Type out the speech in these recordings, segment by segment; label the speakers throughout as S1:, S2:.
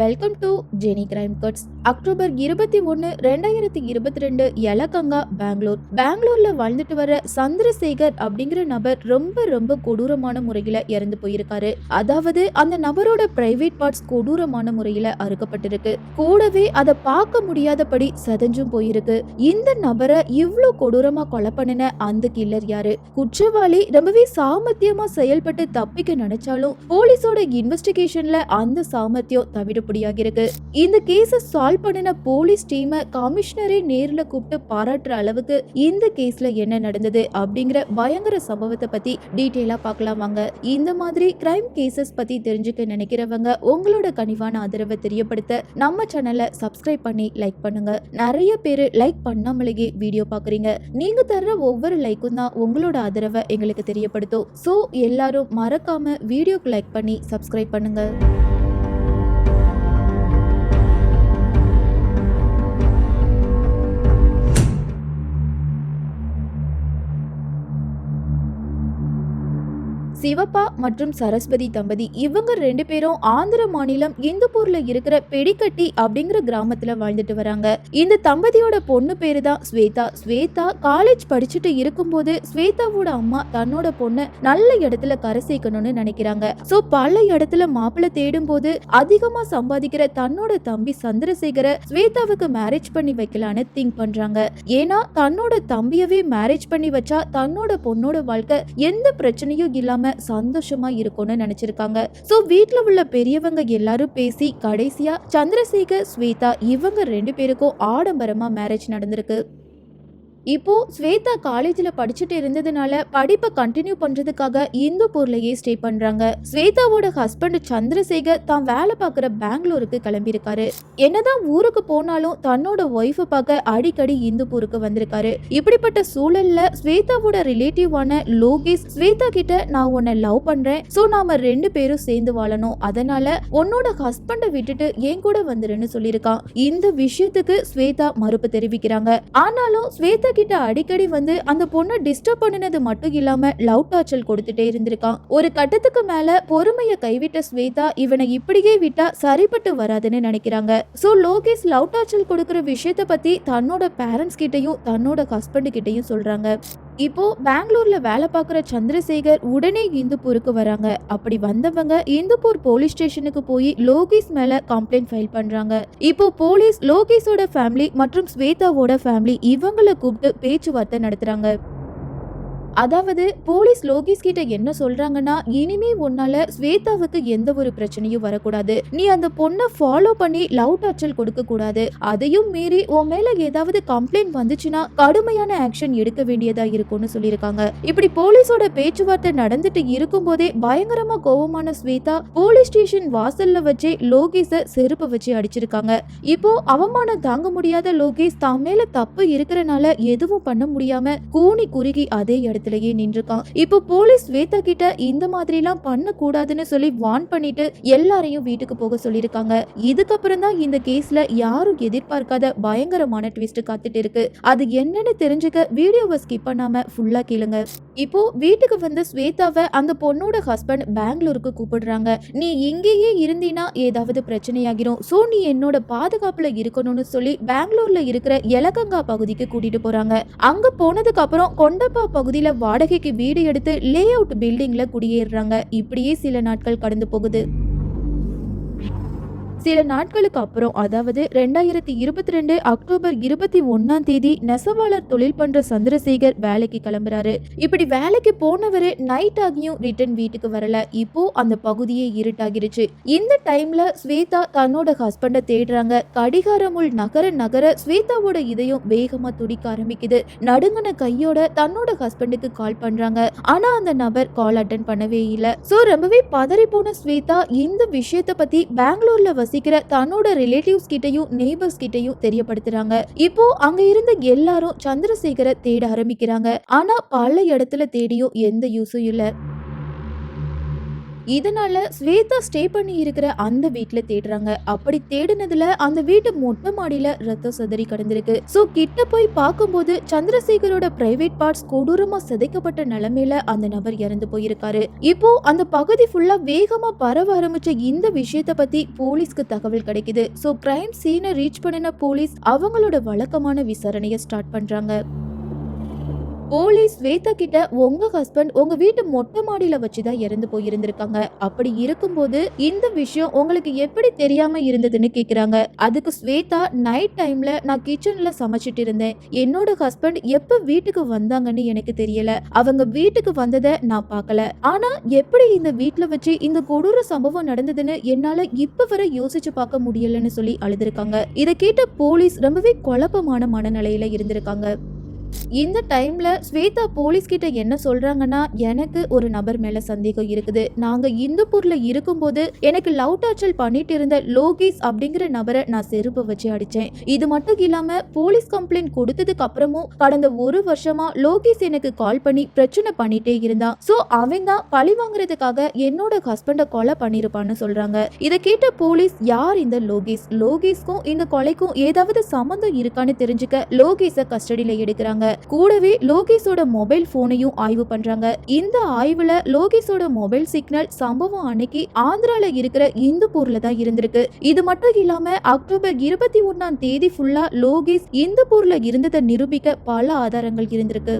S1: Welcome to Jenny crime cuts October இருபத்தி ஒன்னு ரெண்டாயிரத்தி இருபத்தி ரெண்டு எலகங்கா பெங்களூர் பெங்களூர்ல வாழ்ந்துட்டு வர சந்திரசேகர் அப்படிங்கிற நபர் ரொம்ப ரொம்ப கொடூரமான முறையில இறந்து போயிருக்காரு. அதாவது அந்த நபரோட பிரைவேட் பார்ட்ஸ் கொடூரமான முறையில அறுக்கப்பட்டிருக்கு. கூடவே அதை பார்க்க முடியாதபடி சதஞ்சும் போயிருக்கு. இந்த நபரை இவ்வளோ கொடூரமா கொலை பண்ணின அந்த கில்லர் யாரு? குற்றவாளி ரொம்பவே சாமர்த்தியமா செயல்பட்டு தப்பிக்க நினைச்சாலும் போலீஸோட இன்வெஸ்டிகேஷன்ல அந்த சாமர்த்தியம் தவிடுபடியாகி இருக்கு இந்த கேஸை சால்வ் பண்ணின போலீஸ் டீமை கமிஷனரே நேரில் கூப்பிட்டு பாராட்டுற அளவுக்கு இந்த கேஸ்ல என்ன நடந்தது அப்படிங்கிற பயங்கர சம்பவத்தை பத்தி டீட்டெயிலா பார்க்கலாம் வாங்க. இந்த மாதிரி கிரைம் கேசஸ் பத்தி தெரிஞ்சுக்க நினைக்கிறவங்க உங்களோட கனிவான ஆதரவை தெரியப்படுத்த நம்ம சேனலை சப்ஸ்கிரைப் பண்ணி லைக் பண்ணுங்க. நிறைய பேர் லைக் பண்ணாமலேயே வீடியோ பாக்குறீங்க நீங்க தர்ற ஒவ்வொரு லைக்கும் தான் உங்களோட ஆதரவை எங்களுக்கு தெரியப்படுத்தும். ஸோ எல்லாரும் மறக்காம வீடியோக்கு லைக் பண்ணி சப்ஸ்கிரைப் பண்ணுங்க. சிவப்பா மற்றும் சரஸ்வதி தம்பதி. இவங்க ரெண்டு பேரும் ஆந்திர மாநிலம் இந்துப்பூர்ல இருக்கிற பெடிக்கட்டி அப்படிங்கிற கிராமத்துல வாழ்ந்துட்டு வராங்க. இந்த தம்பதியோட பொண்ணு பேரு தான் ஸ்வேதா. ஸ்வேதா காலேஜ் படிச்சுட்டு இருக்கும்போது ஸ்வேதாவோட அம்மா தன்னோட பொண்ணு நல்ல இடத்துல கரை சேர்க்கணும்னு நினைக்கிறாங்க. சோ பல இடத்துல மாப்பிள்ளை தேடும் போது அதிகமா சம்பாதிக்கிற தன்னோட தம்பி சந்திரசேகர ஸ்வேதாவுக்கு மேரேஜ் பண்ணி வைக்கலான்னு திங்க் பண்றாங்க. ஏன்னா தன்னோட தம்பியவே மேரேஜ் பண்ணி வச்சா தன்னோட பொண்ணோட வாழ்க்கை எந்த பிரச்சனையும் இல்லாம சந்தோஷமா இருக்கும்னு நினைச்சிருக்காங்க. சோ வீட்ல உள்ள பெரியவங்க எல்லாரும் பேசி கடைசியா சந்திரசேகர் ஸ்வேதா இவங்க ரெண்டு பேருக்கும் ஆடம்பரமா மேரேஜ் நடந்திருக்கு. இப்போ ஸ்வேதா காலேஜில் படிச்சுட்டு இருந்ததுனால படிப்பை கண்டினியூ பண்ணுறதுக்காக இந்துப்பூர்லேயே ஸ்டே பண்ணுறாங்க ஸ்வேதாவோட ஹஸ்பண்ட் சந்திரசேகர் தான் வேலை பார்க்குற பெங்களூருக்கு கிளம்பியிருக்காரு. என்னதான் ஊருக்கு போனாலும் தன்னோட ஒய்ஃபை பார்க்க அடிக்கடி இந்துப்பூருக்கு வந்திருக்காரு. இப்படிப்பட்ட சூழலில் ஸ்வேதாவோட ரிலேட்டிவான லோகேஷ் ஸ்வேதா கிட்ட நான் உன்னை லவ் பண்ணுறேன் ஸோ நாம ரெண்டு பேரும் சேர்ந்து வாழணும். அதனால உன்னோட ஹஸ்பண்டை விட்டுட்டு என் கூட வந்துருன்னு சொல்லியிருக்கான். இந்த விஷயத்துக்கு ஸ்வேதா மறுப்பு தெரிவிக்கிறாங்க. ஆனாலும் ஸ்வேதா கிட்ட அடிக்கடி வந்து அந்த பொண்ணை டிஸ்டர்ப் பண்ணினது மட்டும் இல்லாம லவ் டார்ச்சல் கொடுத்துட்டே இருந்திருக்கான். ஒரு கட்டத்துக்கு மேல பொறுமைய கைவிட்ட ஸ்வேதா இவனை இப்படியே விட்டா சரிப்பட்டு வராதுன்னு நினைக்கிறாங்க. சோ லோகேஷ் லவ் டார்ச்சல் கொடுக்குற விஷயத்த பத்தி தன்னோட பேரண்ட்ஸ் கிட்டயும் தன்னோட ஹஸ்பண்ட் கிட்டயும் சொல்றாங்க. இப்போ பெங்களூர்ல வேலை பார்க்குற சந்திரசேகர் உடனே இந்துப்பூருக்கு வராங்க. அப்படி வந்தவங்க இந்துப்பூர் போலீஸ் ஸ்டேஷனுக்கு போய் லோகேஷ் மேல கம்ப்ளைண்ட் ஃபைல் பண்றாங்க. இப்போ போலீஸ் லோகேஷோட ஃபேமிலி மற்றும் ஸ்வேதாவோட ஃபேமிலி இவங்களை கூப்பிட்டு பேச்சுவார்த்தை நடத்துறாங்க. அதாவது போலீஸ் லோகேஷ் கிட்ட என்ன சொல்றாங்கன்னா இனிமே உன்னால ஸ்வேதாவுக்கு எந்த ஒரு பிரச்சனையும் வரக்கூடாது. நீ அந்த பொண்ணை ஃபாலோ பண்ணி லவ் டார்ச்சல் கொடுக்க கூடாது. அதையும் மீறி உன் மேல ஏதாவது கம்ப்ளைண்ட் வந்துச்சுன்னா கடுமையான ஆக்ஷன் எடுக்க வேண்டியதா இருக்கும்னு சொல்லியிருக்காங்க. இப்படி போலீஸோட பேச்சுவார்த்தை நடந்துட்டு இருக்கும்போதே பயங்கரமா கோவமான ஸ்வேதா போலீஸ் ஸ்டேஷன் வாசல்ல வச்சே லோகேஷ செருப்பு வச்சு அடிச்சிருக்காங்க. இப்போ அவமானம் தாங்க முடியாத லோகேஷ் தான் மேல தப்பு இருக்கிறனால எதுவும் பண்ண முடியாம கூனி குறுகி அதே இடத்துலயே நின்றுக்கான் இப்போ போலீஸ் ஸ்வேதா கிட்ட இந்த மாதிரி எல்லாம் பண்ண கூடாதுன்னு சொல்லி வான் பண்ணிட்டு எல்லாரையும் வீட்டுக்கு போக சொல்லியிருக்காங்க. இதுக்கப்புறம் தான் இந்த கேஸ்ல யாரும் எதிர்பார்க்காத பயங்கரமான ட்விஸ்ட் காத்துட்டு இருக்கு. அது என்னன்னு தெரிஞ்சுக்க வீடியோவை ஸ்கிப் பண்ணாம ஃபுல்லா கேளுங்க. இப்போ வீட்டுக்கு வந்த ஸ்வேதாவை அந்த பொண்ணோட ஹஸ்பண்ட் பெங்களூருக்கு கூப்பிடுறாங்க. நீ இங்கேயே இருந்தீனா ஏதாவது பிரச்சனையாகிரும். சோ நீ என்னோட பாதுகாப்புல இருக்கணும்னு சொல்லி பெங்களூர்ல இருக்கிற எலகங்கா பகுதிக்கு கூட்டிட்டு போறாங்க. அங்க போனதுக்கு அப்புறம் கொண்டப்பா பகுதியில வாடகைக்கு வீடு எடுத்து லே அவுட் பில்டிங்ல குடியேறுறாங்க. இப்படியே சில நாட்கள் கடந்து போகுது. சில நாட்களுக்கு அப்புறம் அதாவது ரெண்டாயிரத்தி இருபத்தி ரெண்டு அக்டோபர் இருபத்தி ஒன்னாம் தேதி நெசவாளர் தொழில் பண்ற சந்திரசேகர் வேலைக்கு கிளம்புறாரு. இப்படி வேலைக்கு போனவரு நைட் ஆகியும் ரிட்டர்ன் வீட்டுக்கு வரல. இப்போ அந்த பகுதியே இருட்டாகிருச்சு. இந்த டைம்ல ஸ்வேதா தன்னோட ஹஸ்பண்டை தேடுறாங்க. கடிகாரமுள் நகர நகர ஸ்வேதாவோட இதயம் வேகமா துடிக்க ஆரம்பிக்குது. நடுங்கின கையோட தன்னோட ஹஸ்பண்டுக்கு கால் பண்றாங்க. ஆனா அந்த நபர் கால் அட்டன் பண்ணவே இல்ல. சோ ரொம்பவே பதறி போன ஸ்வேதா இந்த விஷயத்த பத்தி பெங்களூர்ல வசிக்கிற தன்னோட ரிலேட்டிவ்ஸ் கிட்டையும் நெய்பர்ஸ் கிட்டையும் தெரியப்படுத்துறாங்க. இப்போ அங்க இருந்த எல்லாரும் சந்திரசேகரை தேட ஆரம்பிக்கிறாங்க. ஆனா பல இடத்துல தேடியும் எந்த யூஸும் இல்லை. இதனால ஸ்வேதா ஸ்டே பண்ணி இருக்கிற அந்த வீட்டுல தேடுறாங்க. அப்படி தேடினதுல அந்த வீட்டு மொட்டை மாடியில ரத்தம் சதறி கிடந்திருக்கு. சோ கிட்ட போய் பார்க்கும்போது சந்திரசேகரோட பிரைவேட் பார்ட்ஸ் கொடூரமா சிதைக்கப்பட்ட நிலைமையில அந்த நபர் இறந்து போயிருக்காரு. இப்போ அந்த பகுதி ஃபுல்லா வேகமா பரவ ஆரம்பிச்ச இந்த விஷயத்த பத்தி போலீஸ்க்கு தகவல் கிடைக்குது. சோ கிரைம் சீனை ரீச் பண்ணின போலீஸ் அவங்களோட வழக்கமான விசாரணையை ஸ்டார்ட் பண்றாங்க. போலீஸ் ஸ்வேதா கிட்ட உங்க ஹஸ்பண்ட் உங்க வீட்டு மொட்டை மாடியில வச்சுதான் இறந்து போயிருந்திருக்காங்க. அப்படி இருக்கும்போது இந்த விஷயம் உங்களுக்கு எப்படி தெரியாம இருந்ததுன்னு கேக்குறாங்க. அதுக்கு ஸ்வேதா நைட் டைம்ல நான் கிச்சன்ல சமைச்சிட்டு இருந்தேன். என்னோட ஹஸ்பண்ட் எப்ப வீட்டுக்கு வந்தாங்கன்னு எனக்கு தெரியல. அவங்க வீட்டுக்கு வந்ததை நான் பார்க்கல. ஆனா எப்படி இந்த வீட்டுல வச்சு இந்த கொடூர சம்பவம் நடந்ததுன்னு என்னால இப்ப வரை யோசிச்சு பார்க்க முடியலன்னு சொல்லி அழுதுருக்காங்க. இதை கேட்ட போலீஸ் ரொம்பவே குழப்பமான மனநிலையில இருந்திருக்காங்க. இந்த டைம்ல ஸ்வேதா போலீஸ் கிட்ட என்ன சொல்றாங்கன்னா எனக்கு ஒரு நபர் மேல சந்தேகம் இருக்குது. நாங்க இந்துப்பூர்ல இருக்கும்போது எனக்கு லவ் டார்ச்சல் பண்ணிட்டு இருந்த லோகேஷ் அப்படிங்கிற நபரை நான் செருப்பு வச்சு அடிச்சேன். இது மட்டும் இல்லாம போலீஸ் கம்ப்ளைண்ட் கொடுத்ததுக்கு அப்புறமும் கடந்த ஒரு வருஷமா லோகேஷ் எனக்கு கால் பண்ணி பிரச்சனை பண்ணிட்டே இருந்தான். சோ அவன் தான் பழி வாங்குறதுக்காக என்னோட ஹஸ்பண்ட கொலை பண்ணிருப்பான்னு சொல்றாங்க. இதை கேட்ட போலீஸ் யார் இந்த லோகேஷ்? லோகேஷ்க்கும் இந்த கொலைக்கும் ஏதாவது சம்மந்தம் இருக்கான்னு தெரிஞ்சுக்க லோகேஷ கஸ்டடியில எடுக்கிறாங்க. கூடவே லோகேஷோட மொபைல் போனையும் ஆய்வு பண்றாங்க. இந்த ஆய்வுல லோகேஷோட மொபைல் சிக்னல் சம்பவம் அன்னைக்கு ஆந்திரால இருக்கிற இந்துப்பூர்ல தான் இருந்திருக்கு. இது மட்டும் இல்லாம அக்டோபர் இருபத்தி ஒன்னாம் தேதி ஃபுல்லா லோகேஷ் இந்துப்பூர்ல இருந்ததை நிரூபிக்க பல ஆதாரங்கள் இருந்திருக்கு.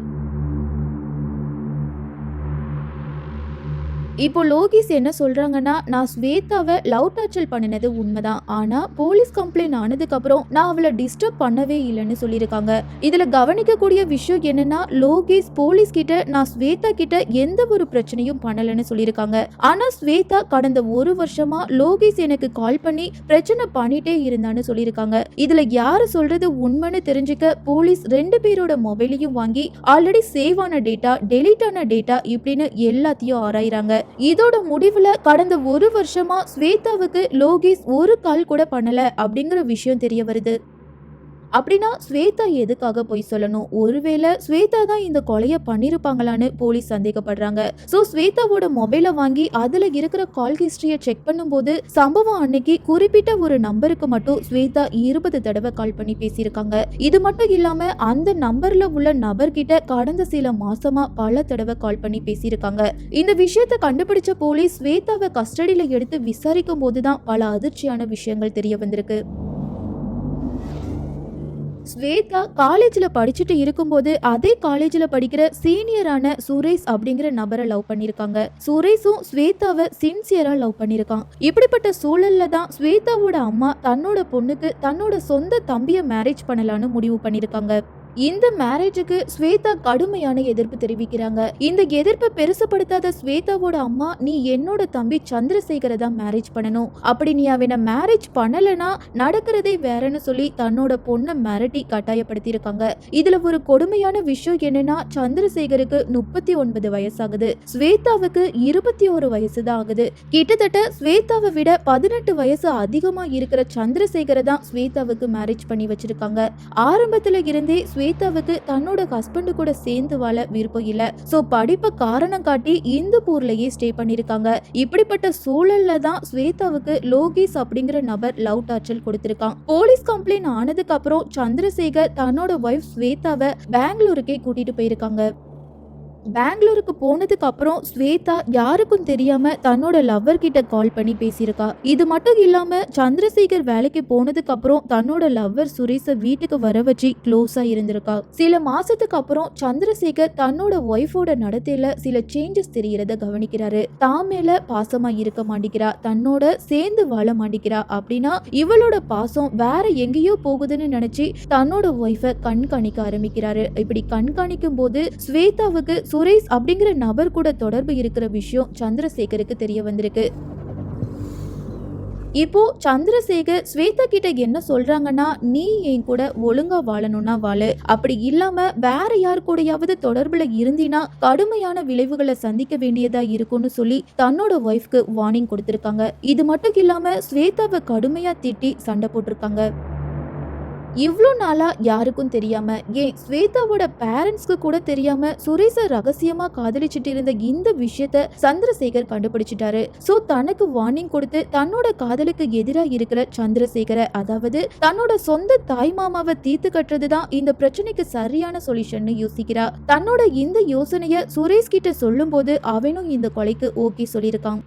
S1: இப்போ லோகேஷ் என்ன சொல்றாங்கன்னா நான் ஸ்வேதாவை லவ் டார்ச்சல் பண்ணினது உண்மைதான். ஆனா போலீஸ் கம்ப்ளைண்ட் ஆனதுக்கு அப்புறம் நான் அவளை டிஸ்டர்ப் பண்ணவே இல்லைன்னு சொல்லியிருக்காங்க. இதுல கவனிக்கக்கூடிய விஷயம் என்னன்னா லோகேஷ் போலீஸ் கிட்ட நான் ஸ்வேதா கிட்ட எந்த ஒரு பிரச்சனையும் பண்ணலன்னு சொல்லியிருக்காங்க. ஆனா ஸ்வேதா கடந்த ஒரு வருஷமா லோகேஷ் எனக்கு கால் பண்ணி பிரச்சனை பண்ணிட்டே இருந்தான்னு சொல்லியிருக்காங்க. இதுல யாரு சொல்றது உண்மைன்னு தெரிஞ்சுக்க போலீஸ் ரெண்டு பேரோட மொபைலையும் வாங்கி ஆல்ரெடி சேவ் ஆன டேட்டா டெலீட் ஆன டேட்டா இப்படின்னு எல்லாத்தையும் ஆராயிறாங்க. இதோட முடிவுல கடந்த ஒரு வருஷமா ஸ்வேதாவுக்கு லோகேஷ் ஒரு கால் கூட பண்ணல அப்படிங்கிற விஷயம் தெரிய வருது. அப்படின்னா ஸ்வேதா எதுக்காக போய் சொல்லணும்? ஒருவேளை ஸ்வேதா தான் இந்த கொலையை பண்ணிருப்பாங்களான்னு போலீஸ் சந்தேகப்படுறாங்க. ஸோ ஸ்வேதாவோட மொபைலை வாங்கி அதுல இருக்கிற கால் ஹிஸ்டரியை செக் பண்ணும்போது சம்பவம் அன்னைக்கு குறிப்பிட்ட ஒரு நம்பருக்கு மட்டும் ஸ்வேதா இருபது தடவை கால் பண்ணி பேசியிருக்காங்க. இது மட்டும் இல்லாம அந்த நம்பர்ல உள்ள நபர்கிட்ட கடந்த சில மாசமா பல தடவை கால் பண்ணி பேசியிருக்காங்க. இந்த விஷயத்தை கண்டுபிடிச்ச போலீஸ் ஸ்வேதாவை கஸ்டடியில எடுத்து விசாரிக்கும் போதுதான் பல அதிர்ச்சியான விஷயங்கள் தெரிய வந்திருக்கு. ஸ்வேதா காலேஜில் படிச்சுட்டு இருக்கும்போது அதே காலேஜில் படிக்கிற சீனியரான சுரேஷ் அப்படிங்கிற நபரை லவ் பண்ணியிருக்காங்க. சுரேஷும் ஸ்வேதாவை சின்சியராக லவ் பண்ணியிருக்கான். இப்படிப்பட்ட சூழல்ல தான் ஸ்வேதாவோட அம்மா தன்னோட பொண்ணுக்கு தன்னோட சொந்த தம்பியை மேரேஜ் பண்ணலான்னு முடிவு பண்ணியிருக்காங்க. இந்த மேரேஜுக்கு ஸ்வேதா கடுமையான எதிர்ப்பு தெரிவிக்கிறாங்க. இந்த எதிர்ப்பை பெருசுப்படுத்தாத ஸ்வேதாவோட அம்மா நீ என்னோட தம்பி சந்திரசேகரை தான் மேரேஜ் பண்ணணும். அப்படி நீ அவனை மேரேஜ் பண்ணலனா நடக்கிறதே வேறன்னு சொல்லி தன்னோட பொண்ணை மிரட்டி கட்டாயப்படுத்தியிருக்காங்க. இதுல ஒரு கொடுமையான விஷயம் என்னன்னா சந்திரசேகருக்கு முப்பத்தி ஒன்பது வயசாகுது. ஸ்வேதாவுக்கு இருபத்தி ஒரு வயசு தான் ஆகுது. கிட்டத்தட்ட ஸ்வேதாவை விட பதினெட்டு வயசு அதிகமா இருக்கிற சந்திரசேகரை தான் ஸ்வேதாவுக்கு மேரேஜ் பண்ணி வச்சிருக்காங்க. ஆரம்பத்துல இருந்தே ஸ்வேதாவுக்கு தன்னோட ஹஸ்பண்டு கூட சேர்ந்து வாழ விருப்பம் இல்ல. சோ படிப்பை காரணம் காட்டி இந்துப்பூர்லயே ஸ்டே பண்ணிருக்காங்க. இப்படிப்பட்ட சூழல்ல தான் ஸ்வேதாவுக்கு லோகேஷ் அப்படிங்கிற நபர் லவ் டார்ச்சல் கொடுத்திருக்கான். போலீஸ் கம்ப்ளைண்ட் ஆனதுக்கு அப்புறம் சந்திரசேகர் தன்னோட ஒய்ஃப் ஸ்வேதாவை பெங்களூருக்கே கூட்டிட்டு போயிருக்காங்க. பெங்களூருக்கு போனதுக்கு அப்புறம் ஸ்வேதா யாருக்கும் தெரியாம தன்னோட லவ்வர் கிட்ட கால் பண்ணி பேசியிருக்கா. இது மட்டும் இல்லாம சந்திரசேகர் வேலைக்கு போனதுக்கு அப்புறம் தன்னோட லவ்வர் சுரேஷ வீட்டுக்கு வர வச்சு க்ளோஸா இருந்திருக்கா. சில மாசத்துக்கு அப்புறம் சந்திரசேகர் தன்னோட ஒய்ஃபோட நடத்தையில சில சேஞ்சஸ் தெரியறத கவனிக்கிறாரு. தான் மேல பாசமா இருக்க மாட்டேங்கிறா. தன்னோட சேர்ந்து வாழ மாட்டேங்கிறா. அப்படின்னா இவளோட பாசம் வேற எங்கேயோ போகுதுன்னு நினைச்சு தன்னோட ஒய்ஃபை கண்காணிக்க ஆரம்பிக்கிறாரு. இப்படி கண்காணிக்கும் போது ஸ்வேதாவுக்கு சுரேஷ் அப்படிங்கிற நபர் கூட தொடர்பு இருக்கிற விஷயம் சந்திரசேகருக்கு தெரிய வந்திருக்கு. இப்போ சந்திரசேகர் ஸ்வேதா கிட்ட என்ன சொல்றாங்கன்னா நீ என் கூட ஒழுங்கா வாழணும்னா வாழு. அப்படி இல்லாம வேற யார் கூடயாவது தொடர்புல இருந்தினா கடுமையான விளைவுகளை சந்திக்க வேண்டியதா இருக்கும்னு சொல்லி தன்னோட ஒய்ஃப்க்கு வார்னிங் கொடுத்திருக்காங்க. இது மட்டும் இல்லாம ஸ்வேதாவை கடுமையா திட்டி சண்டை போட்டிருக்காங்க. இவ்வளோ நாளாக யாருக்கும் தெரியாமல் ஏன் ஸ்வேதாவோட பேரண்ட்ஸ்க்கு கூட தெரியாமல் சுரேஷை ரகசியமாக காதலிச்சிட்டு இருந்த இந்த விஷயத்த சந்திரசேகர் கண்டுபிடிச்சிட்டாரு. ஸோ தனக்கு வார்னிங் கொடுத்து தன்னோட காதலுக்கு எதிராக இருக்கிற சந்திரசேகரை அதாவது தன்னோட சொந்த தாய் மாமாவை தீர்த்து கட்டுறது தான் இந்த பிரச்சனைக்கு சரியான சொல்யூஷன் யோசிக்கிறா. தன்னோட இந்த யோசனையை சுரேஷ் கிட்ட சொல்லும்போது அவனும் இந்த கொலைக்கு ஓகே சொல்லியிருக்கான்.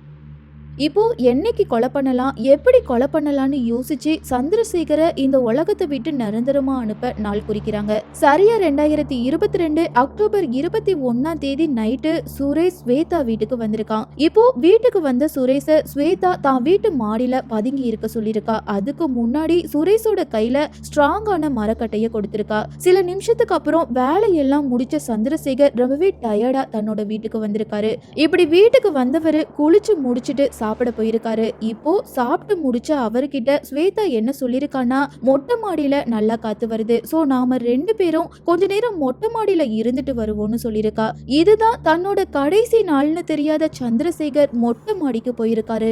S1: இப்போ என்னைக்கு கொலை பண்ணலாம்? எப்படி கொலை பண்ணலாம்னு யோசிச்சு சந்திரசேகரை இந்த உலகத்தை விட்டு நிரந்தரமா அனுப்ப நாள் குறிக்கிறாங்க. சரியா ரெண்டாயிரத்தி இருபத்தி ரெண்டு அக்டோபர் இருபத்தி ஒன்னாம் தேதி நைட்டு சுரேஷ் ஸ்வேதா வீட்டுக்கு வந்திருக்கான். இப்போ வீட்டுக்கு வந்த சுரேஷ ஸ்வேதா தான் வீட்டு மாடியில பதுங்கி இருக்க சொல்லியிருக்கா. அதுக்கு முன்னாடி சுரேஷோட கையில ஸ்ட்ராங்கான மரக்கட்டைய கொடுத்திருக்கா. சில நிமிஷத்துக்கு அப்புறம் வேலையெல்லாம் முடிச்ச சந்திரசேகர் ரொம்பவே டயர்டா தன்னோட வீட்டுக்கு வந்திருக்காரு. இப்படி வீட்டுக்கு வந்தவர் குளிச்சு முடிச்சிட்டு சாப்பிட போயிருக்காரு. இப்போ சாப்பிட்டு முடிச்ச அவர்கிட்ட ஸ்வேதா என்ன சொல்லியிருக்கான்னா மொட்டை மாடியில நல்லா காத்து வருது. சோ நாம ரெண்டு பேரும் கொஞ்ச நேரம் மொட்டை மாடியில இருந்துட்டு வருவோம்னு சொல்லியிருக்கா. இதுதான் தன்னோட கடைசி நாள்னு தெரியாத சந்திரசேகர் மொட்டை மாடிக்கு போயிருக்காரு.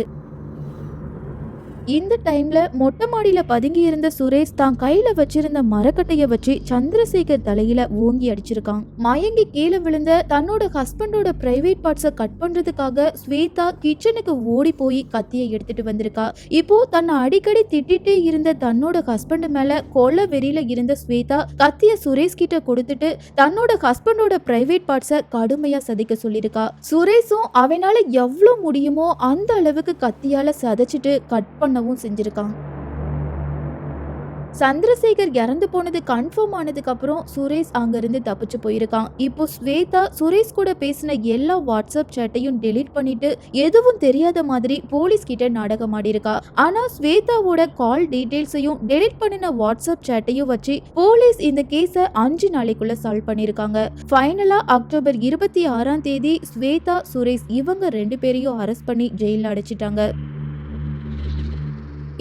S1: இந்த டைம்ல மொட்டை மாடியில பதுங்கி இருந்த சுரேஷ் தான் கையில வச்சிருந்த மரக்கட்டைய வச்சு சந்திரசேகர் தலையில ஓங்கி அடிச்சிருக்கான். மயங்கி கீழே விழுந்த தன்னோட ஹஸ்பண்டோட பிரைவேட் பார்ட்ஸை கட் பண்றதுக்காக ஸ்வேதா கிச்சனுக்கு ஓடி போய் கத்தியை எடுத்துட்டு வந்திருக்கா. இப்போ தன்னை அடிக்கடி திட்டிட்டே இருந்த தன்னோட ஹஸ்பண்ட் மேல கொலை வெறியில இருந்த ஸ்வேதா கத்திய சுரேஷ் கிட்ட கொடுத்துட்டு தன்னோட ஹஸ்பண்டோட பிரைவேட் பார்ட்ஸை கடுமையா சதிக்க சொல்லியிருக்கா. சுரேஷும் அவனால எவ்வளவு முடியுமோ அந்த அளவுக்கு கத்தியால சதைச்சிட்டு கட் பண்ண பண்ணவும் செஞ்சிருக்கான். சந்திரசேகர் இறந்து போனது கன்ஃபார்ம் ஆனதுக்கு அப்புறம் சுரேஷ் அங்கிருந்து தப்பிச்சு போயிருக்கான். இப்போ ஸ்வேதா சுரேஷ் கூட பேசின எல்லா வாட்ஸ்அப் சேட்டையும் டெலீட் பண்ணிட்டு எதுவும் தெரியாத மாதிரி போலீஸ் கிட்ட நாடகம் ஆடிருக்கா ஆனா ஸ்வேதாவோட கால் டீடைல்ஸையும் டெலீட் பண்ணின வாட்ஸ்அப் சேட்டையும் வச்சு போலீஸ் இந்த கேஸை அஞ்சு நாளைக்குள்ள சால்வ் பண்ணிருக்காங்க ஃபைனலா அக்டோபர் இருபத்தி ஆறாம் தேதி ஸ்வேதா சுரேஷ் இவங்க ரெண்டு பேரையும் அரெஸ்ட் பண்ணி ஜெயில அடைச்சிட்டாங்க.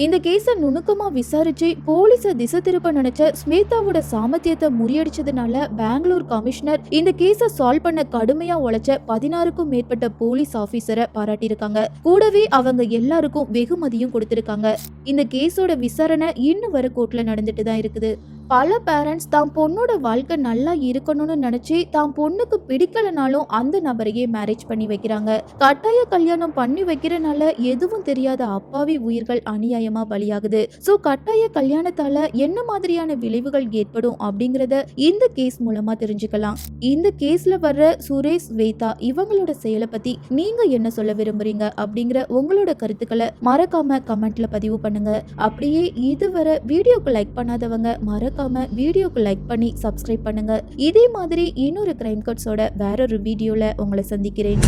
S1: இந்த கேஸை நுணுக்கமா விசாரிச்சு போலீஸ திசை திருப்ப நினைச்ச ஸ்வேதாவோட சாமர்த்தியத்தை முறியடிச்சதுனால பெங்களூர் கமிஷனர் இந்த கேஸை சால்வ் பண்ண கடுமையா உழைச்ச பதினாறுக்கும் மேற்பட்ட போலீஸ் ஆபீசரை பாராட்டியிருக்காங்க. கூடவே அவங்க எல்லாருக்கும் வெகுமதியும் கொடுத்திருக்காங்க. இந்த கேஸோட விசாரணை இன்னும் வர கோர்ட்ல நடந்துட்டு தான் இருக்குது. பல பேரண்ட்ஸ் தான் பொண்ணோட வாழ்க்கை நல்லா இருக்கணும்னு நினைச்சு தான் பொண்ணுக்கு பிடிக்கலனாலும் அந்த நபரையே மேரேஜ் பண்ணி வைக்கிறாங்க. கட்டாய கல்யாணம் பண்ணி வைக்கிறனால எதுவும் தெரியாத அப்பாவி உயிர்கள் அநியாயமா பலியாகுது. ஸோ கட்டாய கல்யாணத்தால என்ன மாதிரியான விளைவுகள் ஏற்படும் அப்படிங்கறத இந்த கேஸ் மூலமா தெரிஞ்சுக்கலாம். இந்த கேஸ்ல வர்ற சுரேஷ் வேதா இவங்களோட செயலை பத்தி நீங்க என்ன சொல்ல விரும்புறீங்க அப்படிங்கிற உங்களோட கருத்துக்களை மறக்காம கமெண்ட்ல பதிவு பண்ணுங்க. அப்படியே இதுவரை வீடியோக்கு லைக் பண்ணாதவங்க மறக்காம வீடியோக்கு லைக் பண்ணி சப்ஸ்கிரைப் பண்ணுங்க. இதே மாதிரி இன்னொரு கிரைம் கட்ஸோட வேறொரு வீடியோல உங்களை சந்திக்கிறேன்.